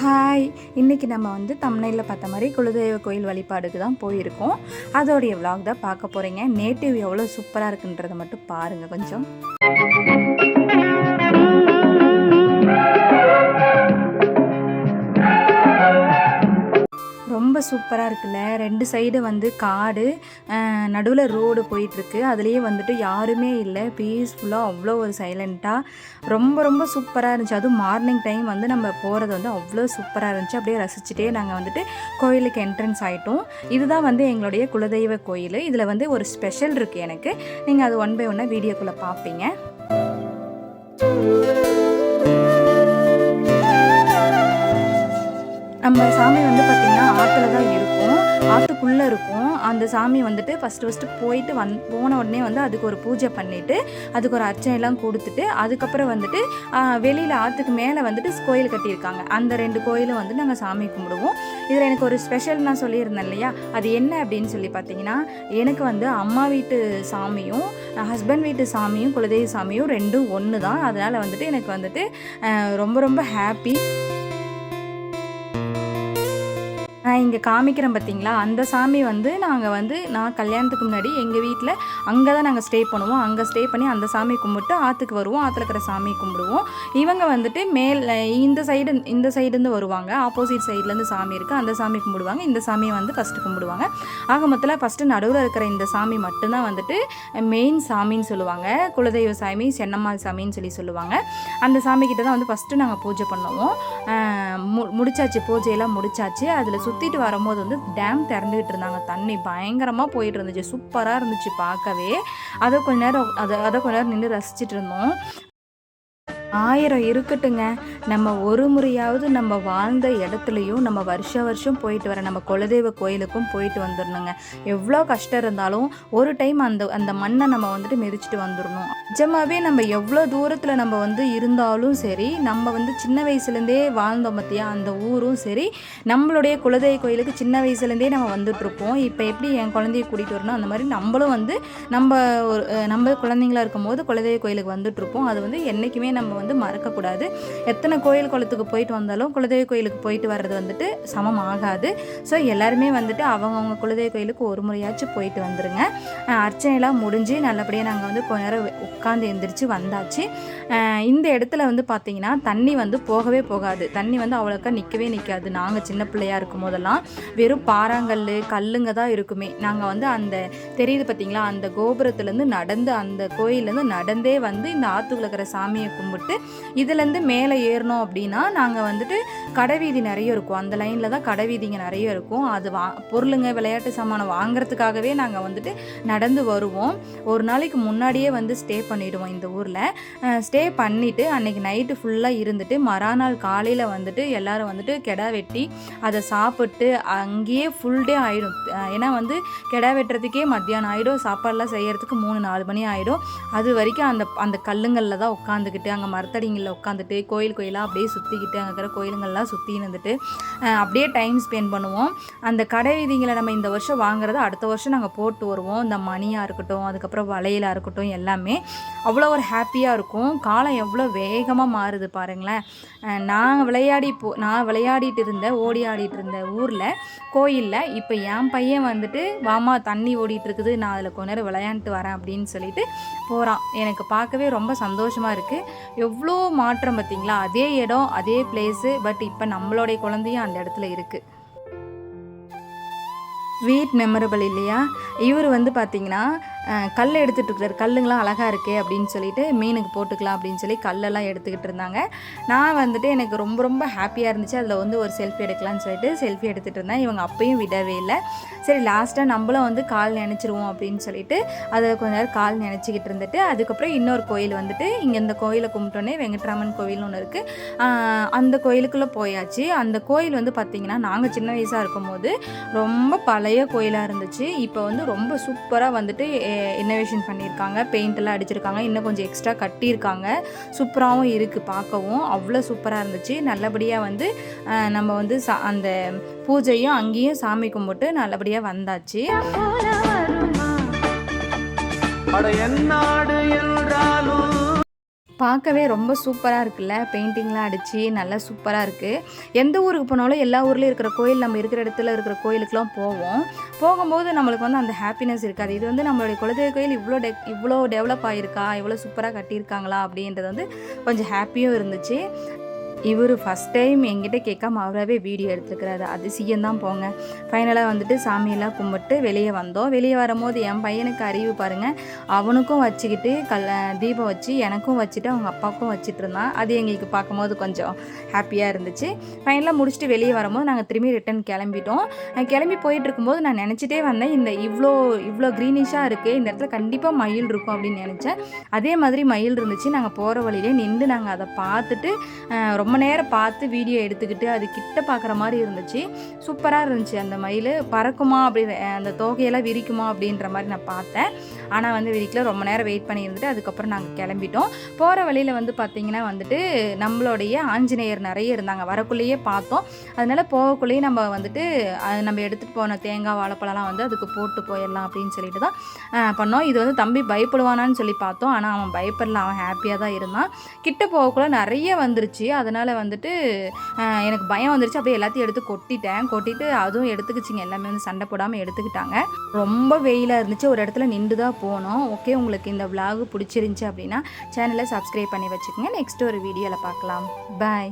Hi இன்றைக்கி நம்ம வந்து தமிழில் பார்த்த மாதிரி குலதெய்வ கோயில் வழிபாடுக்கு தான் போயிருக்கோம். அதோடைய விலாக் தான் பார்க்க போகிறீங்க நேட்டிவ் எவ்வளோ சூப்பராக இருக்குன்றதை மட்டும் பாருங்கள் கொஞ்சம். சூப்பராக இருக்குல்ல? ரெண்டு சைடு வந்து காடு நடுவில் ரோடு போயிட்டுருக்கு. அதுலேயே வந்துட்டு யாருமே இல்லை. பீஸ்ஃபுல்லாக அவ்வளோ ஒரு சைலண்ட்டாக ரொம்ப ரொம்ப சூப்பராக இருந்துச்சு. அதுவும் மார்னிங் டைம் வந்து நம்ம போகிறது வந்து அவ்வளோ சூப்பராக இருந்துச்சு. அப்படியே ரசிச்சுட்டே நாங்கள் வந்துட்டு கோயிலுக்கு என்ட்ரன்ஸ் ஆகிட்டோம் இதுதான் வந்து எங்களுடைய குலதெய்வ கோயில். இதில் வந்து ஒரு ஸ்பெஷல் இருக்குது எனக்கு. நீங்கள் அது ஒன் பை ஒன்னாக வீடியோக்குள்ளே பார்ப்பீங்க நம்ம சாமி வந்து பார்த்திங்கன்னா ஆற்றுல தான் இருக்கும். ஆற்றுக்குள்ளே இருக்கும். அந்த சாமி வந்துட்டு ஃபஸ்ட்டு ஃபஸ்ட்டு போயிட்டு வந் போன உடனே வந்து அதுக்கு ஒரு பூஜை பண்ணிவிட்டு அதுக்கு ஒரு அர்ச்சனைலாம் கொடுத்துட்டு அதுக்கப்புறம் வந்துட்டு வெளியில் ஆற்றுக்கு மேலே வந்துட்டு கோயில் கட்டியிருக்காங்க. அந்த ரெண்டு கோயிலும் வந்து நாங்கள் சாமி கும்பிடுவோம். இதில் எனக்கு ஒரு ஸ்பெஷல் நான் சொல்லியிருந்தேன் இல்லையா? அது என்ன அப்படின்னு சொல்லி பார்த்தீங்கன்னா எனக்கு வந்து அம்மா வீட்டு சாமியும் ஹஸ்பண்ட் வீட்டு சாமியும் குலதெய்வ சாமியும் ரெண்டும் ஒன்று தான் அதனால் வந்துட்டு எனக்கு வந்துட்டு ரொம்ப ரொம்ப ஹாப்பி நான் இங்கே காமிக்கிறேன் பார்த்தீங்களா அந்த சாமி வந்து நாங்கள் வந்து நான் கல்யாணத்துக்கு முன்னாடி எங்கள் வீட்டில் அங்கே தான் நாங்கள் ஸ்டே பண்ணுவோம். அங்கே ஸ்டே பண்ணி அந்த சாமி கும்பிட்டு ஆற்றுக்கு வருவோம். ஆற்றுல இருக்கிற சாமி கும்பிடுவோம். இவங்க வந்துட்டு மேல் இந்த சைடு இந்த சைடுலேருந்து வருவாங்க. ஆப்போசிட் சைட்லேருந்து சாமி இருக்குது அந்த சாமி கும்பிடுவாங்க. இந்த சாமியை வந்து ஃபஸ்ட்டு கும்பிடுவாங்க. ஆக மொத்தத்தில் ஃபஸ்ட்டு நடுவில் இருக்கிற இந்த சாமி மட்டும்தான் வந்துட்டு மெயின் சாமின்னு சொல்லுவாங்க. குலதெய்வ சாமி சென்னம்மாள் சாமின்னு சொல்லி சொல்லுவாங்க. அந்த சாமி கிட்ட தான் வந்து ஃபஸ்ட்டு நாங்கள் பூஜை பண்ணுவோம். மு- முடிச்சாச்சு. பூஜையெல்லாம் முடிச்சாச்சு. அதில் சுற்றிட்டு வரும்போது வந்து டேம் திறந்துக்கிட்டு இருந்தாங்க. தண்ணி பயங்கரமாக போயிட்டு இருந்துச்சு. சூப்பராக இருந்துச்சு பார்க்கவே. அதை கொஞ்ச நேரம் அதை அதை கொஞ்ச நேரம் நின்று ரசிச்சிட்டு இருந்தோம். ஆயிரம் இருக்கட்டுங்க. நம்ம ஒரு முறையாவது நம்ம வாழ்ந்த இடத்துலையும் நம்ம வருஷ வருஷம் போயிட்டு வர நம்ம குலதெய்வ கோயிலுக்கும் போயிட்டு வந்துடணுங்க எவ்வளோ கஷ்டம் இருந்தாலும் ஒரு டைம் அந்த அந்த மண்ணை நம்ம வந்துட்டு மிதிச்சிட்டு வந்துடணும் நிஜமாவே நம்ம எவ்வளோ தூரத்தில் நம்ம வந்து இருந்தாலும் சரி நம்ம வந்து சின்ன வயசுலேருந்தே வாழ்ந்தோம் பார்த்தியா அந்த ஊரும் சரி நம்மளுடைய குலதெய்வ கோயிலுக்கு சின்ன வயசுலேருந்தே நம்ம வந்துட்டுருப்போம். இப்போ எப்படி என் குழந்தைய கூட்டிகிட்டு வரணும்? அந்த மாதிரி நம்மளும் வந்து நம்ம ஒரு நம்ம குழந்தைங்களா இருக்கும்போது குலதெய்வ கோயிலுக்கு வந்துட்டுருப்போம். அது வந்து என்றைக்குமே நம்ம வந்து மறக்கக்கூடாது. எத்தனை கோயில் குளத்துக்கு போயிட்டு வந்தாலும் குலதெய்வ கோயிலுக்கு போயிட்டு வர்றது வந்துட்டு சமம் ஆகாது. ஸோ எல்லாருமே வந்துட்டு அவங்கவுங்க குலதெய்வ கோயிலுக்கு ஒரு முறையாச்சும் போயிட்டு வந்துருங்க. அர்ச்சனைலாம் முடிஞ்சு நல்லபடியாக நாங்கள் வந்து கொஞ்ச நேரம் உட்காந்து எந்திரிச்சு வந்தாச்சு. இந்த இடத்துல வந்து பார்த்தீங்கன்னா தண்ணி வந்து போகவே போகாது. தண்ணி வந்து அவ்வளோக்கா நிற்கவே நிற்காது நாங்கள் சின்ன பிள்ளையாக இருக்கும் போதெல்லாம் வெறும் பாறாங்கல் கல்லுங்க தான் இருக்குமே. நாங்கள் வந்து அந்த தெரியுது பார்த்தீங்களா அந்த கோபுரத்துலேருந்து நடந்து அந்த கோயிலேருந்து நடந்தே வந்து இந்த ஆற்றுக்குள்ள இருக்கிற சாமியை கும்பிட்டு இதுலேருந்து மேலே ஏறினோம் அப்படின்னா நாங்கள் வந்துட்டு கடைவீதி நிறைய இருக்கும். அந்த லைனில் தான் கடைவீதிங்க நிறைய இருக்கும். அது வா பொருளுங்க விளையாட்டு சாமானம் வாங்குறதுக்காகவே நாங்கள் வந்துட்டு நடந்து வருவோம். ஒரு நாளைக்கு முன்னாடியே வந்து ஸ்டே பண்ணிவிடுவோம் இந்த ஊரில். ஸ்டே பண்ணிவிட்டு அன்னைக்கு நைட்டு ஃபுல்லாக இருந்துட்டு மறுநாள் காலையில் வந்துட்டு எல்லாரும் வந்துட்டு கெடா வெட்டி அதை சாப்பிட்டு அங்கேயே ஃபுல் டே ஆகிடும் ஏன்னா வந்து கெடா வெட்டுறதுக்கே மத்தியானம் ஆகிடும் சாப்பாடெல்லாம் செய்கிறதுக்கு மூணு நாலு மணி ஆகிடும் அது வரைக்கும் அந்த அந்த கல்லுங்களில் தான் உட்காந்துக்கிட்டு அங்கே மரத்தடிங்களில் உட்காந்துட்டு கோயில் கோயிலாக அப்படியே சுற்றிக்கிட்டு அங்கே இருக்கிற கோயிலுங்கள்லாம் சுற்றி இருந்துட்டு அப்படியே டைம் ஸ்பெண்ட் பண்ணுவோம். அந்த கடை வீதிங்களை நம்ம இந்த வருஷம் வாங்குறத அடுத்த வருஷம் நாங்கள் போட்டு வருவோம். இந்த மணியாக இருக்கட்டும் அதுக்கப்புறம் வளையலாக இருக்கட்டும் எல்லாமே அவ்வளோ ஒரு ஹாப்பியாக இருக்கும். காலம் எவ்வளோ வேகமாக மாறுது பாருங்களேன். நான் விளையாடி போ நான் விளையாடிட்டு இருந்த ஓடி ஆடிட்டு இருந்த ஊரில் கோயிலில் இப்போ என் பையன் வந்துட்டு வாமா தண்ணி ஓடிட்டு இருக்குது நான் அதில் கொஞ்ச நேரம் விளையாண்டுட்டு வரேன் அப்படின்னு சொல்லிட்டு போகிறான் எனக்கு பார்க்கவே ரொம்ப சந்தோஷமாக இருக்குது எவ்வளோ மாற்றம் பார்த்தீங்களா? அதே இடம் அதே பிளேஸு பட் இப்போ நம்மளுடைய குழந்தையும் அந்த இடத்துல இருக்குது ஸ்வீட் மெமரபிள் இல்லையா? இவர் வந்து பார்த்தீங்கன்னா கல் எடுத்துகிட்டு இருக்கிறார் கல்லுங்களாம் அழகாக இருக்கே அப்படின்னு சொல்லிட்டு மீனுக்கு போட்டுக்கலாம் அப்படின்னு சொல்லி கல்லெல்லாம் எடுத்துக்கிட்டு இருந்தாங்க. நான் வந்துட்டு எனக்கு ரொம்ப ரொம்ப ஹாப்பியாக இருந்துச்சு. அதில் வந்து ஒரு செல்ஃபி எடுக்கலாம்னு சொல்லிட்டு செல்ஃபி எடுத்துகிட்டு இருந்தேன். இவங்க அப்பையும் விடவே இல்லை. சரி லாஸ்ட்டாக நம்மளும் வந்து கால் நினச்சிருவோம் அப்படின்னு சொல்லிட்டு அதில் கொஞ்ச நேரம் கால் நினச்சிக்கிட்டு இருந்துட்டு அதுக்கப்புறம் இன்னொரு கோயில் வந்துட்டு இங்கே இந்த கோயிலை கும்பிட்டோன்னே வெங்கட்ராமன் கோயில்னு ஒன்று இருக்குது அந்த கோயிலுக்குள்ளே போயாச்சு. அந்த கோயில் வந்து பார்த்திங்கன்னா நாங்கள் சின்ன வயசாக இருக்கும்போது ரொம்ப பழைய கோயிலாக இருந்துச்சு. இப்போ வந்து ரொம்ப சூப்பராக வந்துட்டு இன்னோவேஷன் பண்ணியிருக்காங்க பெயிண்டெல்லாம் அடிச்சிருக்காங்க இன்னும் கொஞ்சம் எக்ஸ்ட்ரா கட்டியிருக்காங்க. சூப்பராகவும் இருக்குது பார்க்கவும். அவ்வளோ சூப்பராக இருந்துச்சு. நல்லபடியாக வந்து நம்ம வந்து சா- அந்த பூஜையும் அங்கேயும் சாமி கும்பிட்டு நல்லபடியாக வந்தாச்சு. அட என்னாடு என்றாலும் பார்க்கவே ரொம்ப சூப்பராக இருக்குல்ல? பெயிண்டிங்லாம் அடித்து நல்லா சூப்பராக இருக்குது எந்த ஊருக்கு போனாலும் எல்லா ஊர்லேயும் இருக்கிற கோயில் நம்ம இருக்கிற இடத்துல இருக்கிற கோயிலுக்குலாம் போவோம். போகும்போது நம்மளுக்கு வந்து அந்த ஹாப்பினஸ் இருக்காது. இது வந்து நம்மளுடைய குலதெய்வ கோயில் இவ்வளோ டெ இவ்வளோ டெவலப் ஆகிருக்கா இவ்வளோ சூப்பராக கட்டியிருக்காங்களா? அப்படின்றது வந்து கொஞ்சம் ஹாப்பியும் இருந்துச்சு. இவர் ஃபஸ்ட் டைம் என்கிட்ட கேட்காம அவராகவே வீடியோ எடுத்துருக்கிறாரு. அதிசயம் தான் போங்க. ஃபைனலாக வந்துட்டு சாமியெல்லாம் கும்பிட்டு வெளியே வந்தோம். வெளியே வரும்போது என் பையனுக்கு அறிவு பாருங்கள் அவனுக்கும் வச்சுக்கிட்டு கல் தீபம் வச்சு எனக்கும் வச்சுட்டு அவங்க அப்பாவுக்கும் வச்சுட்டு இருந்தான். அது எங்களுக்கு பார்க்கும்போது கொஞ்சம் ஹாப்பியாக இருந்துச்சு. ஃபைனலாக முடிச்சுட்டு வெளியே வரும்போது நாங்கள் திரும்பி ரிட்டன் கிளம்பிட்டோம். கிளம்பி போயிட்டு இருக்கும்போது நான் நினச்சிட்டே வந்தேன் இந்த இவ்வளோ இவ்வளோ க்ரீனிஷாக இருக்குது இந்த இடத்துல கண்டிப்பாக மயில் இருக்கும் அப்படின்னு நினச்சேன். அதே மாதிரி மயில் இருந்துச்சு. நாங்கள் போகிற வழியிலே நின்று நாங்கள் அதை பார்த்துட்டு ரொம்ப ரொம்ப நேரம் பார்த்து வீடியோ எடுத்துக்கிட்டு அது கிட்ட பார்க்குற மாதிரி இருந்துச்சு. சூப்பராக இருந்துச்சு அந்த மயில். பறக்குமா அப்படி அந்த தோகையெல்லாம் விரிக்குமா அப்படின்ற மாதிரி நான் பார்த்தேன். ஆனால் வந்து வீட்டில் ரொம்ப நேரம் வெயிட் பண்ணியிருந்துட்டு அதுக்கப்புறம் நாங்கள் கிளம்பிட்டோம். போகிற வழியில் வந்து பார்த்திங்கன்னா வந்துட்டு நம்மளுடைய ஆஞ்சநேயர் நிறைய இருந்தாங்க. வரக்குள்ளேயே பார்த்தோம். அதனால போகக்குள்ளேயே நம்ம வந்துட்டு அது நம்ம எடுத்துகிட்டு போன தேங்காய் வாழைப்பழம்லாம் வந்து அதுக்கு போட்டு போயிடலாம் அப்படின்னு சொல்லிட்டு தான் பண்ணோம். இது வந்து தம்பி பயப்படுவானான்னு சொல்லி பார்த்தோம். ஆனால் அவன் பயப்படல. அவன் ஹாப்பியாக தான் இருந்தான். கிட்ட போகக்குள்ள நிறைய வந்துருச்சு. அதனால் வந்துட்டு எனக்கு பயம் வந்துருச்சு. அப்படியே எல்லாத்தையும் எடுத்து கொட்டிட்டேன். கொட்டிட்டு அதுவும் எடுத்துக்கிச்சிங்க. எல்லாமே வந்து சண்டை போடாமல் எடுத்துக்கிட்டாங்க. ரொம்ப வெயிலாக இருந்துச்சு. ஒரு இடத்துல நின்று தான் போனோம். ஓகே உங்களுக்கு இந்த விலாகு பிடிச்சிருந்துச்சி அப்படின்னா சேனலை சப்ஸ்கிரைப் பண்ணி வச்சுக்கோங்க. நெக்ஸ்ட் ஒரு வீடியோவில் பார்க்கலாம். பாய்